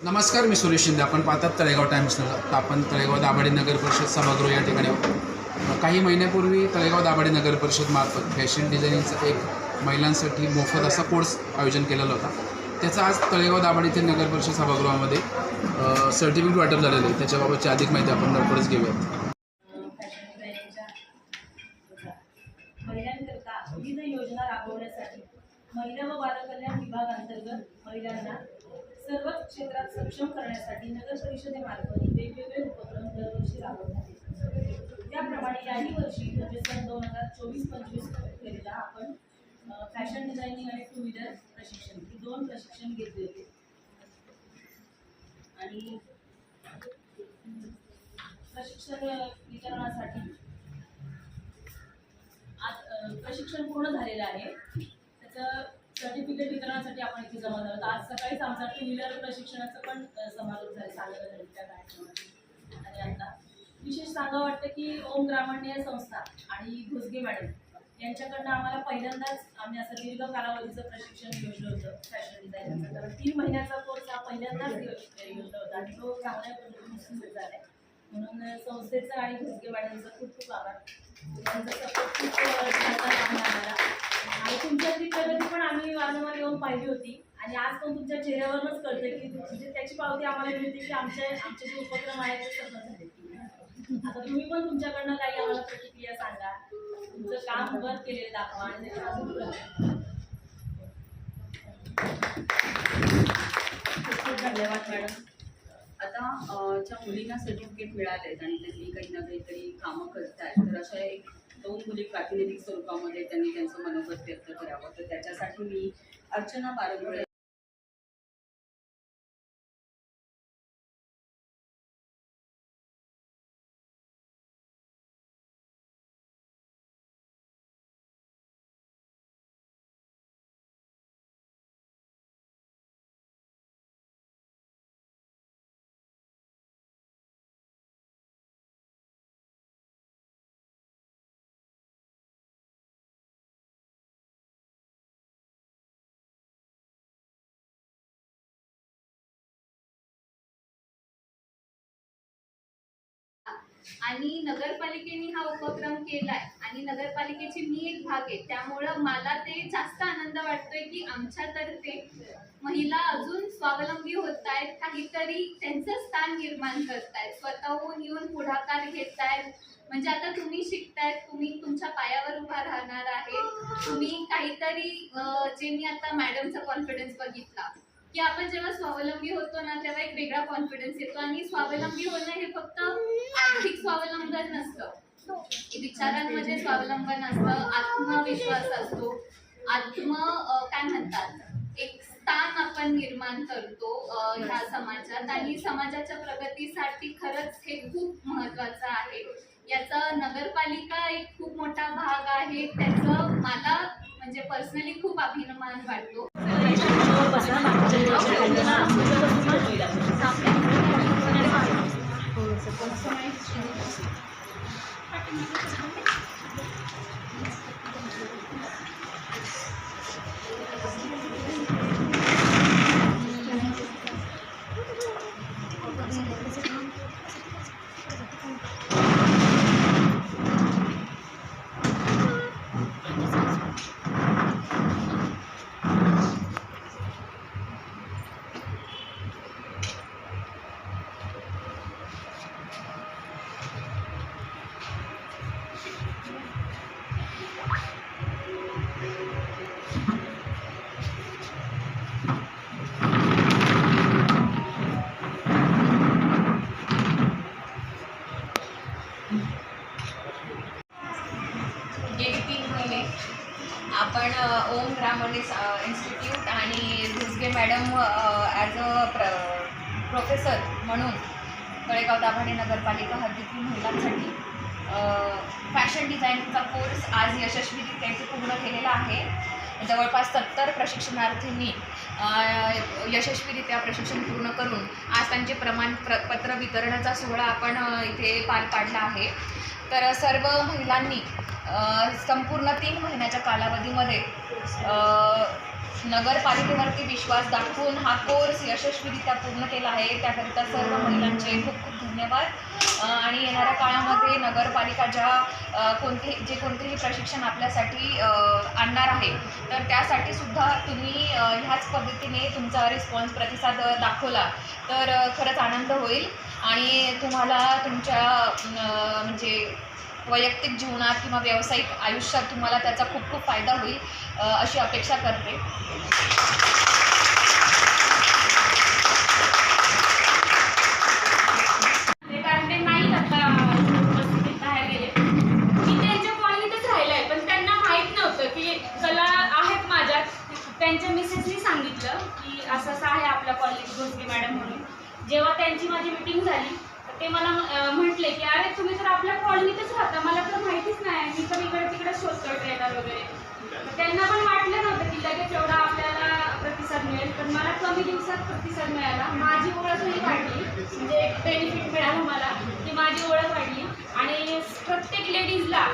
नमस्कार मी सुरेश शिंदे. आपण पाहतात तळेगाव टाइम्स आपण तळेगाव दाभाडे नगर परिषद सभागृह या ठिकाणी काही महिन्यापूर्वी तळेगाव दाभाडे नगर परिषदमार्फत फॅशन डिझायनिंगचा एक महिलांसाठी मोफत असा कोर्स आयोजन केलेला होता. त्याचा आज तळेगाव दाभाडे येथील नगर परिषद सभागृहामध्ये सर्टिफिकेट वाटप झालेलं आहे. त्याच्याबाबतची अधिक माहिती आपण लवकरच घेऊयात. महिलांकरता विविध योजना राबवण्यासाठी महिला व बालकल्याण विभागांतर्गत महिलांना सर्वच क्षेत्रात सक्षम करण्यासाठी नगर परिषदेमार्फत वेगवेगळे उपक्रम दरवर्षी राबवण्यात येतात. त्याप्रमाणे याही वर्षी म्हणजे सन दोन हजार चोवीस पंचवीस करिता आपण फॅशन डिझायनिंग आणि टू व्हीलर प्रशिक्षण ही दोन प्रशिक्षण घेतले होते. आणि प्रशिक्षण वितरणासाठी आज प्रशिक्षण पूर्ण झालेलं आहे त्याचं सर्टिफिकेट वितरणासाठी आपण इथे जमा झालो. आज सकाळीच आमचा टू व्हीलर प्रशिक्षणाचं पण समारोप झाला झाले त्या कार्यक्रमात. आणि आता विशेष सांगावं वाटतं की ओम ग्रामण्य संस्था आणि घुसगे मॅडम यांच्याकडनं आम्हाला पहिल्यांदाच आम्ही असं दीर्घ कालावधीचं प्रशिक्षण योजलं होतं फॅशन डिझायनिंगचं कारण तीन महिन्याचा कोर्स हा पहिल्यांदाच योजला होता आणि तो चांगल्या पद्धतीने झाला आहे. म्हणून संस्थेचं आणि घुसगे मॅडमचं खूप खूप आभार. त्यांचा सपोर्ट खूप अ, चांगला आहे आम्हाला आणि तुमच्यातली प्रगती पण आम्ही वारंवार येऊन पाहिली होती. आणि आज पण तुमच्या चेहऱ्यावरूनच कळतं की म्हणजे त्याची पावती आम्हाला मिळते की आमच्या आमचे जे उपक्रम आहेत ते सफल झाले. आता तुम्ही पण तुमच्याकडनं काही आम्हाला प्रतिक्रिया सांगा. तुमचं काम बंद केलेलं दाखवा आणि अजून खूप खूप धन्यवाद मॅडम. आता ज्या मुलींना सर्टिफिकेट मिळालेत आणि त्यांनी काही ना काहीतरी कामं करतायत. तर अशा एक दोन मुली प्रातिनिधिक स्वरूपामध्ये त्यांनी त्यांचं मनोगत व्यक्त करावं. तर त्याच्यासाठी मी अर्चना बारगुळे आणि नगरपालिकेने हा उपक्रम केलाय. आणि नगरपालिकेची मी एक भाग आहे. त्यामुळं मला ते जास्त आनंद वाटतोय की आमच्यातर्फे महिला अजून स्वावलंबी होत आहेत काहीतरी त्यांचं स्थान निर्माण करतायत. स्वतःहून येऊन पुढाकार घेत आहेत म्हणजे आता तुम्ही शिकतायत. तुम्ही तुमच्या पायावर उभा राहणार आहे. तुम्ही काहीतरी जे मी आता मॅडमचा कॉन्फिडन्स बघितला की आपण जेव्हा स्वावलंबी होतो ना तेव्हा एक वेगळा कॉन्फिडन्स येतो आणि स्वावलंबी होणं हे फक्त आर्थिक स्वावलंबन नसतं. विचारांमध्ये स्वावलंबन असतं आत्मविश्वास असतो. आत्म काय म्हणतात? एक स्थान आपण निर्माण करतो ह्या समाजात. आणि समाजाच्या प्रगतीसाठी खरंच हे खूप महत्वाचं आहे. याचा नगरपालिका एक खूप मोठा भाग आहे. त्याचं मला म्हणजे पर्सनली खूप अभिमान वाटतो. गेली तीन महिने. आपण ओम ग्रामणीस इन्स्टिट्यूट आणि धुसगे मॅडम ॲज अ प्र प्रोफेसर म्हणून तळेगाव दाभाडे नगरपालिका हद्दीतील महिलांसाठी फॅशन डिझायनिंगचा कोर्स आज यशस्वीरित्या इथे पूर्ण केलेला आहे. जवळपास सत्तर प्रशिक्षणार्थींनी यशस्वीरित्या प्रशिक्षण पूर्ण करून आज त्यांचे प्रमाणपत्र पत्र वितरणाचा सोहळा आपण इथे पार पाडला आहे. तर सर्व महिलांनी संपूर्ण तीन महिन्याच्या कालावधीमध्ये नगरपालिकेवरती विश्वास दाखवून हा कोर्स यशस्वीरित्या पूर्ण केला आहे. त्याकरिता सर्व महिलांचे खूप खूप धन्यवाद. आणि येणाऱ्या काळामध्ये नगरपालिका ज्या कोणतेही कोणते जे कोणतेही प्रशिक्षण आपल्यासाठी आणणार आहे तर त्यासाठी सुद्धा तुम्ही ह्याच पद्धतीने तुमचा रिस्पॉन्स प्रतिसाद दाखवला. तर खरंच आनंद होईल. आणि तुम्हाला तुमच्या म्हणजे वैयक्तिक जीवनात किंवा व्यावसायिक आयुष्यात तुम्हाला त्याचा खूप खूप फायदा होईल अशी अपेक्षा करते. जेव्हा त्यांची माझी मिटिंग झाली तर ते मला म्हटले की अरे तुम्ही तर आपल्या कॉलनीतच राहता मला तर माहितीच नाही मी तर इकडे तिकडे शोधतो ट्रेनर वगैरे. त्यांना पण वाटलं नव्हतं की लगेच एवढा आपल्याला प्रतिसाद मिळेल पण मला कमी दिवसात प्रतिसाद मिळाला. माझी ओळखही वाढली म्हणजे एक बेनिफिट मिळालं मला की माझी ओळख वाढली. आणि प्रत्येक लेडीजला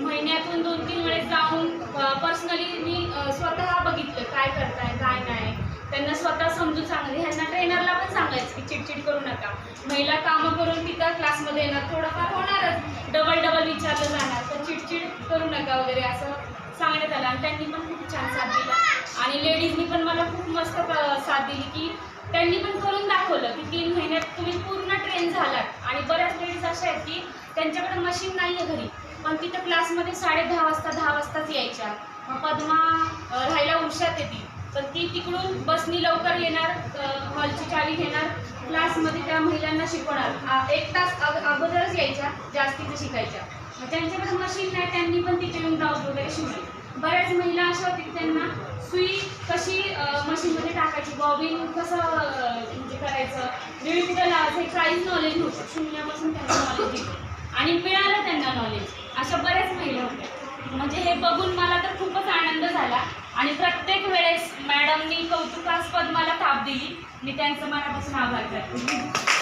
महिन्यातून दोन तीन वेळेस जाऊन पर्सनली मी स्वतः बघितलं काय करताय काय नाही. त्यांना स्वतः समजून सांगितलं ह्यांना ट्रेनरला पण की चिडचिड करू नका. महिला कामं करून तिथं क्लासमध्ये येणार थोडंफार होणारच. डबल डबल विचारलं जाणार तर चिडचिड करू नका वगैरे असं सांगण्यात आलं. आणि त्यांनी पण खूप छान साथ दिला. आणि लेडीजनी पण मला खूप मस्त प- साथ दिली की त्यांनी पण करून दाखवलं की तीन महिन्यात तुम्ही पूर्ण ट्रेन झालात. आणि बऱ्याच लेडीज अशा आहेत की त्यांच्याकडे मशीन नाही आहे घरी. पण तिथं क्लासमध्ये साडे दहा वाजता दहा वाजताच यायच्या. मग पद्मा राहायला उशात येते. पण ती तिकडून बसनी लवकर येणार हॉलची चावी घेणार क्लासमध्ये त्या महिलांना शिकवणार. एक तास अगोदरच यायच्या जास्तीचं शिकायच्या. मग ज्यांच्याकडे मशीन नाही त्यांनी पण तिथे येऊन ब्लाऊज वगैरे शिवले बऱ्याच महिला अशा होत्या की त्यांना सुई कशी मशीनमध्ये टाकायची बॉबिन कसं म्हणजे करायचं विविध हे काहीच नॉलेज नव्हतं. शून्यापासून त्यांना नॉलेज दिलं आणि मिळालं त्यांना नॉलेज अशा बऱ्याच महिला होत्या. म्हणजे हे बघून मला तर खूपच आनंद झाला. आणि प्रत्येक वेळेस मॅडमनी कौतुकास्पद मला थाप दिली. मी त्यांचं मनापासून आभार करते.